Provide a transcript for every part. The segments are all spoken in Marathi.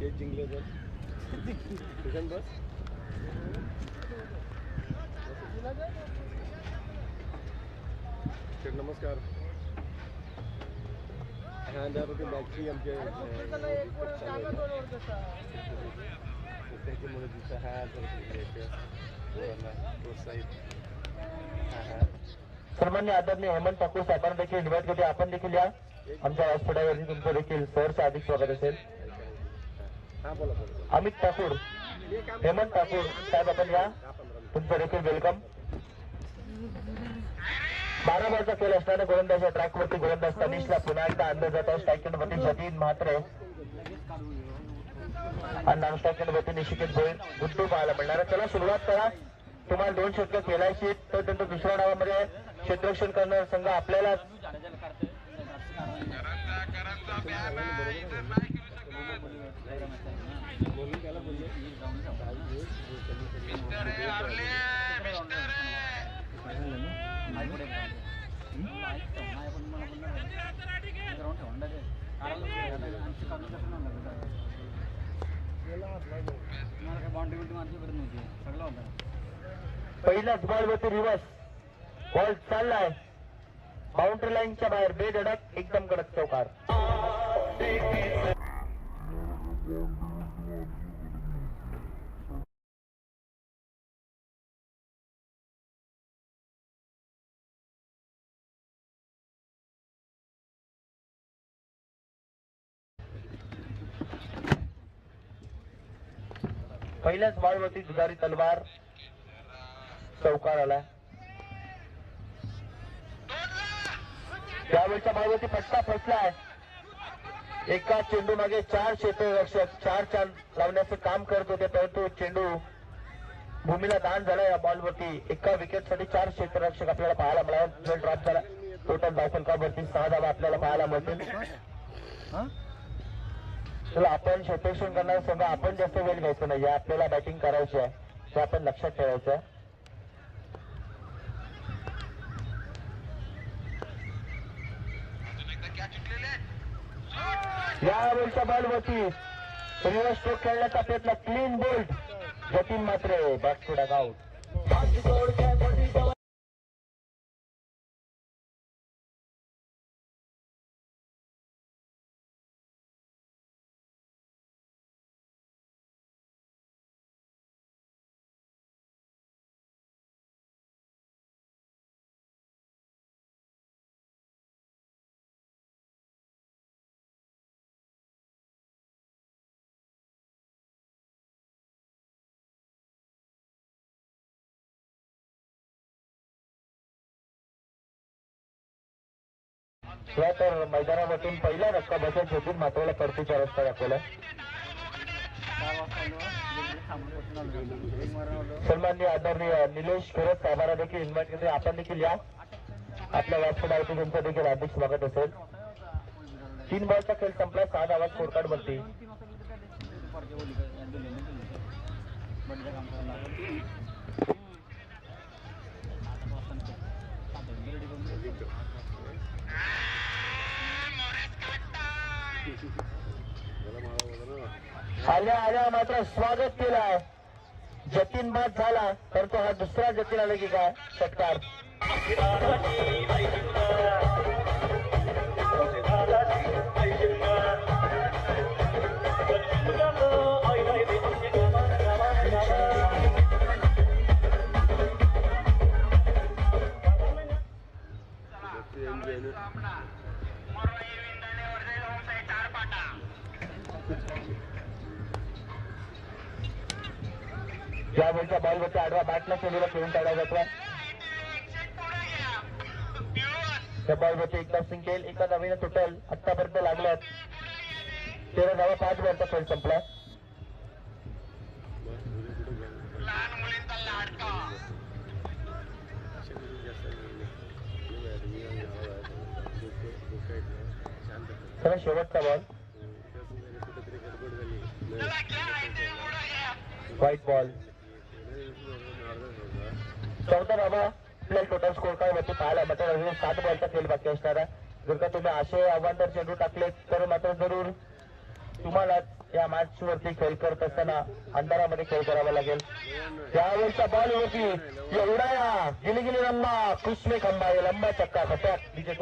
ते जिंकले तर किशन बस नमस्कार. ह्यावरती बॅटरी मॅचची आमचे त्याच्यामुळे दिवसा हा प्रोत्साहित. हा सन्मान्य आदरणीय हेमंत ठाकूर साहेबांना देखील इन्व्हाइट करते. आपण देखील या आमच्या व्यासपीठावरती तुमचं देखील सहर्ष अधिक स्वागत असेल. अमित ठाकूर हेमंत ठाकूर साहेब आपण या हा तुमचं देखील वेलकम बारा बॉलचा खेळ असणाऱ्या गोलंदाजच्या ट्रॅकवरती गोलंदाज तनिषला पुन्हा एकदा अंदाज जात आहे स्ट्रायकिंग वरती जतीन म्हात्रे आणि नॉन स्ट्रायकिंग वरती निशिकेत भोईर गुड्डू पाहायला मिळणार आहे. चला सुरुवात करा तुम्हाला दोन षटकं खेळायची तर त्यांचं दुसऱ्या डावामध्ये क्षेत्ररक्षण करणारा संघ आपल्याला पहिलाच त्याला बोलले बॉलवरती रिव्हर्स बॉल चाललाय बाउंड्री लाईनच्या बाहेर बेधडक एकदम कडक चौकार. पहिल्याच बॉलवरती दुधारी तलवार चौकार आलाय त्यावेळच्या फटका फसलाय एका चेंडू मागे चार क्षेत्ररक्षक चार चार लावण्याचं काम करत होते परंतु चेंडू भूमीला दान झाला या बॉलवरती एका विकेटसाठी चार क्षेत्ररक्षक आपल्याला पाहायला मिळाला. ड्रॉप झाला. टोटल धावफलकावरती सहा धावा आपल्याला पाहायला मिळतील. चला आपण क्षेत्ररक्षण करणार संघ आपण जास्त वेळ घ्यायचं नाही आपल्याला बॅटिंग करायची आहे ते आपण लक्षात ठेवायचं आहे. यावेळच्या बॉलवरती रिव्हर्स स्ट्रोक खेळण्याचा प्रयत्न क्लीन बोल्ट जतीन मात्र बॅट टू गाऊट या तर मैदानामधून पहिला धक्का बसत होती मात्रेला परतीचा रस्ता दाखवला. सन्मान्य आदरणीय निलेश खरत साहेबांना देखील इन्व्हाइट करते आपण देखील या. आपल्या व्यासपीठावरती तुमचं देखील हार्दिक स्वागत असेल. तीन बॉलचा खेळ संपला. सहा धावा स्कोर कार्ड वरती. आल्या आल्या मात्र स्वागत केलाय. जतीन बाद झाला तर तो हा दुसरा जतीन आला की काय षटकार यावेळच्या बॉलवरती आडवा बॅटला चेंडूला खेळून काढला जातो त्या बॉलवरती एकदा सिंगल एका नवीन तुटल आतापर्यंत लागल्यात. तेरा धावा पाच बॉलचा खेळ संपला बस शेवटचा बॉल व्हाईट बॉल चौदा धावा आपल्या टोटल स्कोर काय वरती पाहायला मात्र अजून सात बॉलचा खेळ बाकी असणार आहे. जर का तुम्ही असे आव्हान जर चेंडू टाकले तर मात्र जरूर तुम्हाला या मॅच वरती खेळ करत असताना अंधारामध्ये खेळ करावा लागेल. त्यावेळेचा बॉल होती. एवढा या गिली गिली लंबा कुशमे खंबा लंबा चक्का खपाक नीचे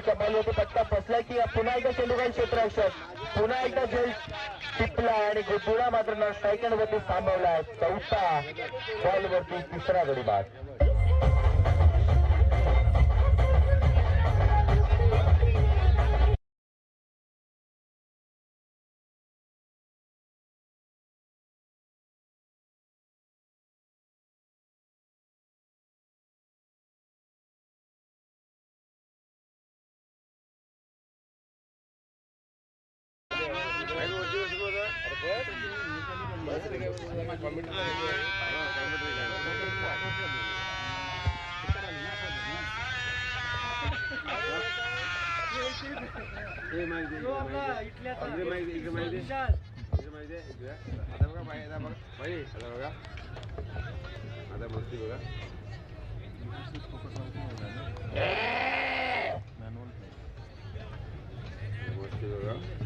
तो बॉल बॉलवरती फटका फसला की पुन्हा एकदा चेंडूकान क्षेत्र पुन्हा एकदा झेल टिपला आणि गुड्डुळा मात्र स्ट्रायकर वरती थांबवला. चौथा बॉल वरती तिसरा गडी बाद. आता बघा बाई, आता बघा बाई, आता बघा आता मस्ती बघा मस्ती बघा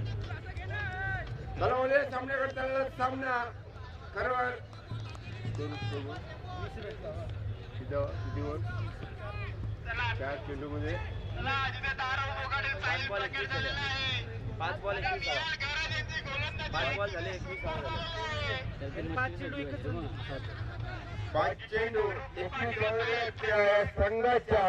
चला मुले सामन्याकडे चालला सामना करवर दोन दोन किती किती वर चार चेंडू मध्ये पाच बॉल पाच बॉल झाले पाच चेंडू एकच पाच चेंडू. एकवीस धावण्याच्या संघाच्या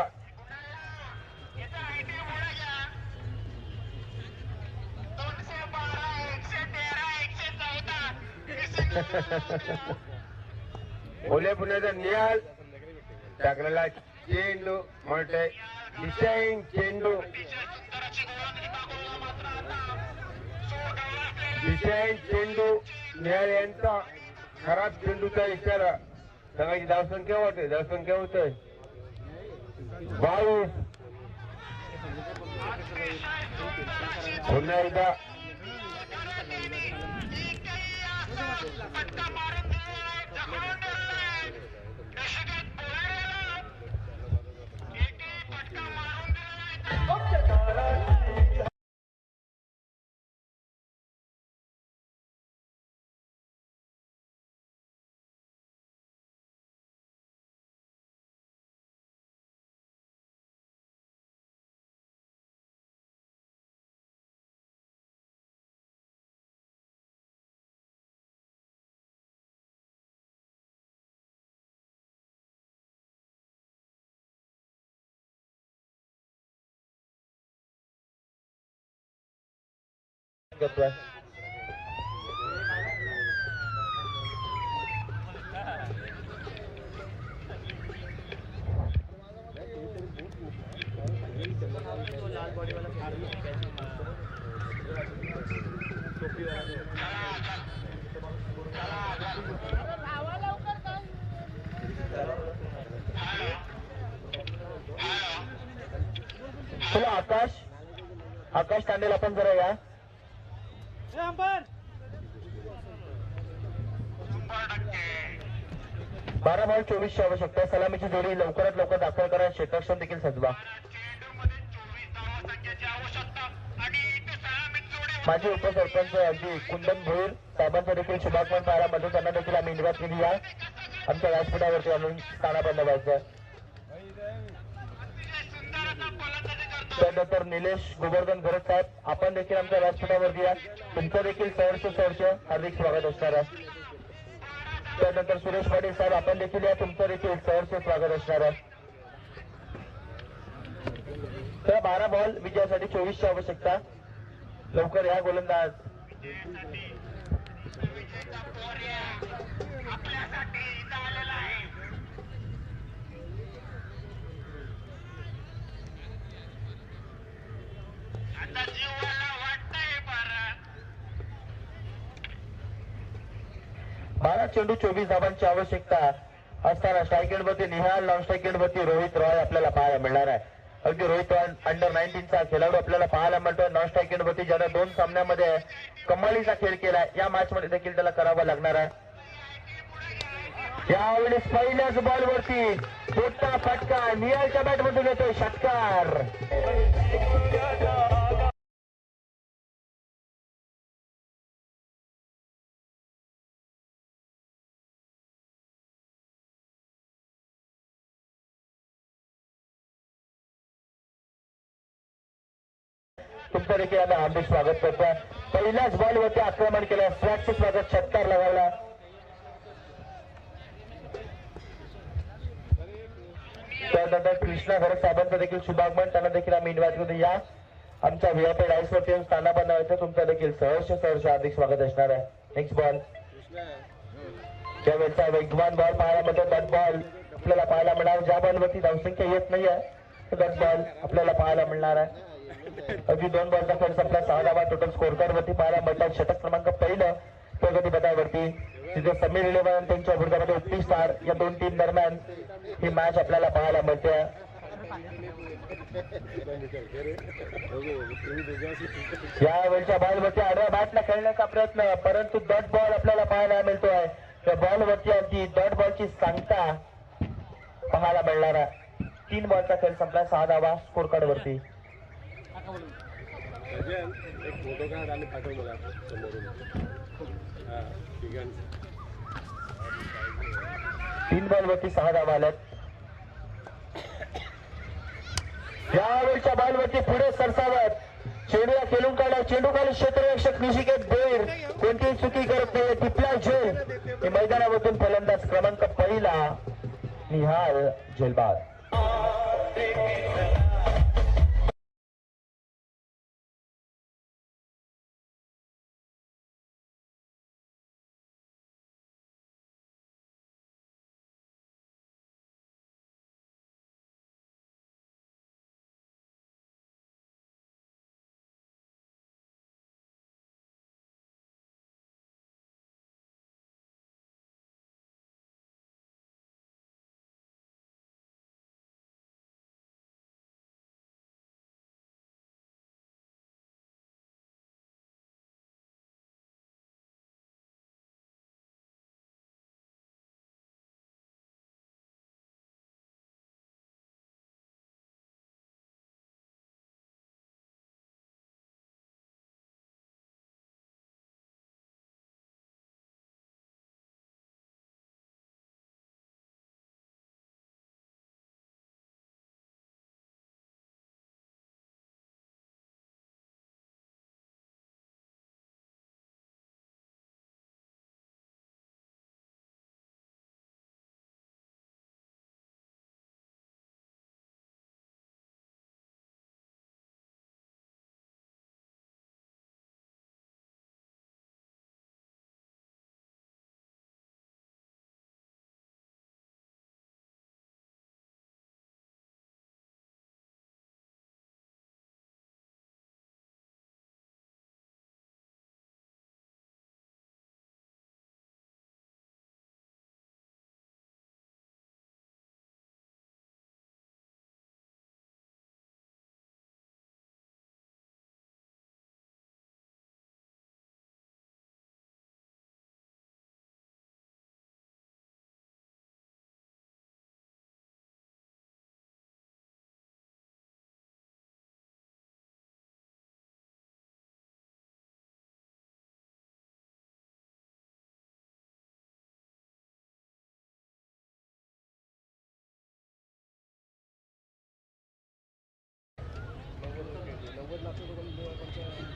ओले पुण्याचा निहाल टाकलेला चेंडू म्हणते डिसाईन चेंडू. डिसाईन चेंडू निहाल यांचा खराब चेंडूचा इशारा. सांगायची धावसंख्या वाटते धावसंख्या होते. बावीस. पुन्हा एकदा Oh! चला आकाश. आकाश तांडेल आपण जरा या. बारा बॉल चोवीसची आवश्यकता सलामीची जोडी लवकरात लवकर दाखल करा. क्षेत्रक्षण देखील सजवा. माजी उपसरपंच अगदी कुंदन भोईर साहेबांचा देखील शुभागमन पाहायला. मदत त्यांना देखील आम्ही निवास केली या आमच्या व्यासपीठावरती आणून स्थानाबंद व्हायचं त्यानंतर निलेश गोवर्धन भरत साहेब आपण देखील आमच्या व्यासपीठावरती या. तुमचं देखील सहर्ष सहर्ष हार्दिक स्वागत असणार आहे. त्यानंतर सुरेश पाटील साहेब आपण देखील या. तुमचं देखील सहर्ष स्वागत असणार आहे. तर बारा बॉल विजयासाठी चोवीसची आवश्यकता. लवकर या गोलंदाज बारा. चेंडू चोवीस धाबांची आवश्यकता असताना स्ट्रायकेंडवरती निहाल नॉन स्ट्रायकेंडवरती रोहित रॉय आपल्याला पाहायला मिळणार आहे. अगदी रोहित रॉय अंडर नाईन्टीनचा खेळाडू आपल्याला पाहायला मिळतोय नॉन स्ट्रायकेंडवरती ज्यानं दोन सामन्यामध्ये कमालीचा खेळ केला या मॅच मध्ये देखील त्याला करावा लागणार आहे. यावेळेस पहिल्याच बॉलवरती मोठा फटका निहालच्या बॅटमधून येतोय षटकार. तुमचं देखील आम्ही हार्दिक स्वागत करतोय पहिल्याच बॉलवरती आक्रमण केलं स्वॅगचं स्वागत षटकार लगावला. त्यानंतर कृष्णा घरत साहेबांचं देखील शुभागमन त्यांना देखील आम्ही इन्व्हाइट करतो या. आमच्या व्हीआयपी डायस वरती येऊन स्थानापन्न व्हायचं तुमचं देखील सहर्ष सहर्ष हार्दिक स्वागत असणार आहे. नेक्स्ट बॉल त्यावेळेचा वेगवान बॉल पाहायला मिळतो. दट बॉल आपल्याला पाहायला मिळणार. ज्या बॉलवरती धावसंख्या येत नाहीये दट बॉल आपल्याला पाहायला मिळणार आहे. अगदी दोन बॉलचा खेळ संपला सहा धावा टोटल स्कोर कार्ड वरती पाहायला मिळतात. षटक क्रमांक पहिलं प्रगती पदावरती. तिथे समीर इलेव्हन त्यांच्या विरोधामध्ये उत्तीस स्टार या दोन टीम दरम्यान ही मॅच आपल्याला पाहायला मिळते. या वेळच्या बॉलवरती आडव्या बॅटला खेळण्याचा प्रयत्न परंतु डॉट बॉल आपल्याला पाहायला मिळतोय. त्या बॉलवरती आणखी डॉट बॉलची सांगता पाहायला मिळणार आहे. तीन बॉलचा खेळ संपला सहा धावा स्कोर कार्ड वरती. अजय, एक फोटो काढ आणि पाठव मला समोरून हां ठीक तीन बॉलवरती सहा धावा आल्यात यावेळच्या बॉलवरती पुढे सरसावत. चेंडूला खेळून काढा चेंडू खाली क्षेत्ररक्षक निशिकेत बेर. कोणतीही चुकी करत नाही टिपला झेल. हे मैदानामधून फलंदाज क्रमांक पहिला निहाल झेलबाद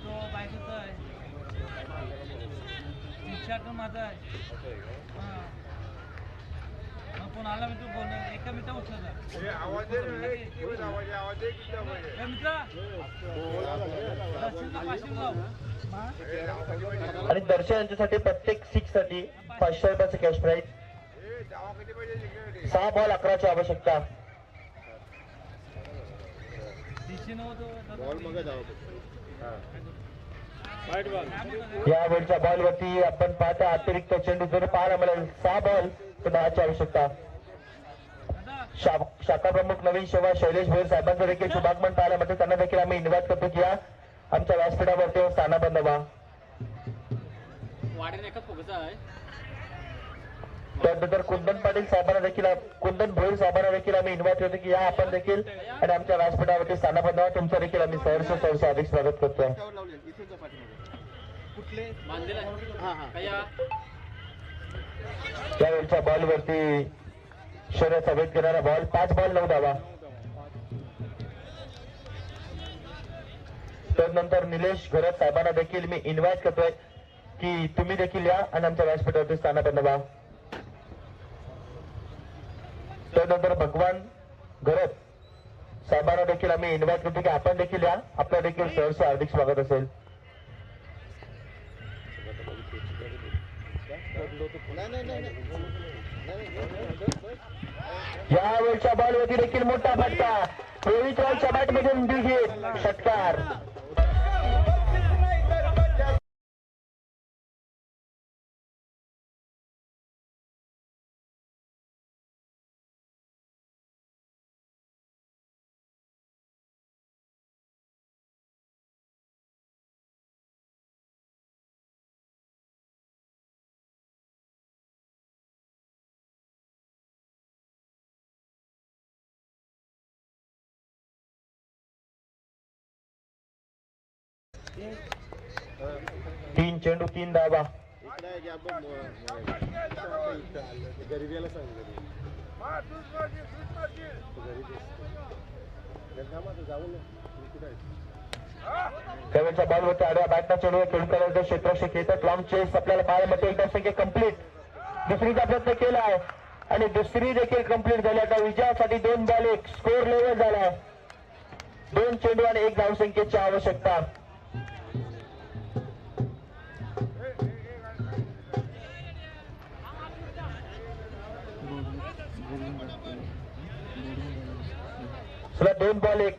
तो बायकोचा आहे. तीनशे आठ माझा आहे. हां. मग कोण आला मी तू बोल एका मिनिटा उचलला मित्रा. पाचशे? आणि दर्शन यांच्यासाठी प्रत्येक सिक्ससाठी पाचशे रुपयाचं कॅश प्राईज? सहा बॉल अकराची आवश्यकता. बॉल मग. या वेळच्या बॉल वरती आपण पाहता अतिरिक्त चेंडू जर पाहायला मिळेल सहा बॉल तर दहाची आवश्यकता. शाखा प्रमुख नवीन सेवा शैलेश भोईर साहेबांचं देखील शुभागमन पाहायला मिळते. त्यांना देखील आम्ही इन्व्हाइट करतो की या आमच्या व्यासपीठावरती व्हा. एकच फोकस आहे. त्यानंतर कुंदन पाटील साहेबांना देखील कुंदन भोईर साहेबांना देखील आम्ही इन्व्हाइट करतो की या आपण देखील आणि आमच्या व्यासपीठावरती स्थानाबंध व्हा. तुमचं देखील आम्ही सहर्ष सहर्ष अधिक स्वागत करतोय. या त्यावेळच्या बॉल वरती शर्यत हवेत घेणारा बॉल पाच बॉल नऊ धावा. त्यानंतर निलेश घरत साहेबांना देखील मी इन्व्हाइट करतोय की तुम्ही देखील या आणि आमच्या व्यासपीठावरती स्थानापन्न व्हा. त्यानंतर भगवान घरत साहेबांना देखील आम्ही इन्व्हाइट करतो की आपण देखील या. आपलं देखील सहर्ष हार्दिक स्वागत असेल. या वेळच्या बॉलवरती देखील मोठा फटका. रोहित रॉयच्या बॅटमधून दिघे षटकार तीन चेंडू तीन धावा हा, मारशील, तूच मारशील. त्यावेळच्या बॉलवरती आडव्या बॅटना चेंडू खेळकरांचं क्षेत्ररक्षक येतात लॉंग चेस आपल्याला पाहायला मिळते एकदा संख्या कंप्लीट दुसरीचा प्रयत्न केला आहे. आणि दुसरी देखील कंप्लीट झाली. आता विजयासाठी दोन बॉल एक. स्कोर लेवल झालाय दोन चेंडू आणि एक धावसंख्येची आवश्यकता. चला दोन बॉल एक.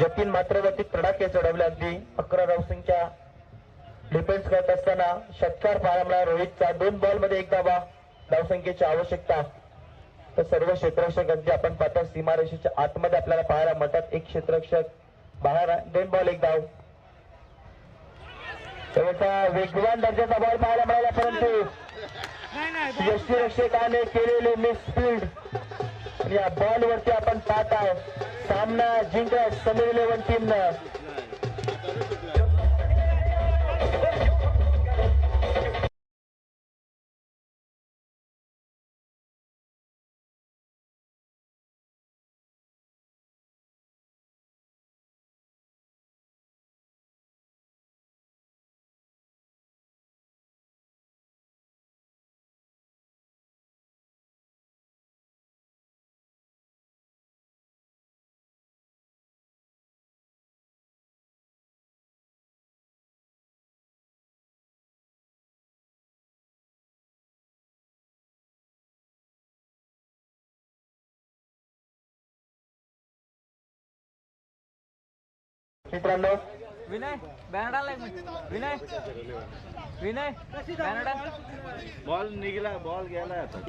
जतीन मात्र वरती तडाखे चढवले अगदी. अकरा धावसंख्या डिफेन्स करत असताना षटकार मिळाला. रोहितचा दोन बॉलमध्ये एक धावा. धावसंख्येची आवश्यकता. तर सर्व क्षेत्ररक्षक अगदी आपण पाहता सीमारेषेच्या आतमध्ये आपल्याला पाहायला मिळतात. एक क्षेत्ररक्षक बाहेर. दोन बॉल एक धाव. वेगवान दर्जाचा बॉल पाहायला मिळाला परंतु. यष्टीरक्षकाने केलेली मिसफिल्ड आणि या बॉल वरती आपण पाहत आहोत. सामना जिंकत समीर इलेव्हन टीमनं. मित्रांनो. विनय बॅनर आलाय विनय विनय बॅनर बॉल निघाला बॉल गेला आता.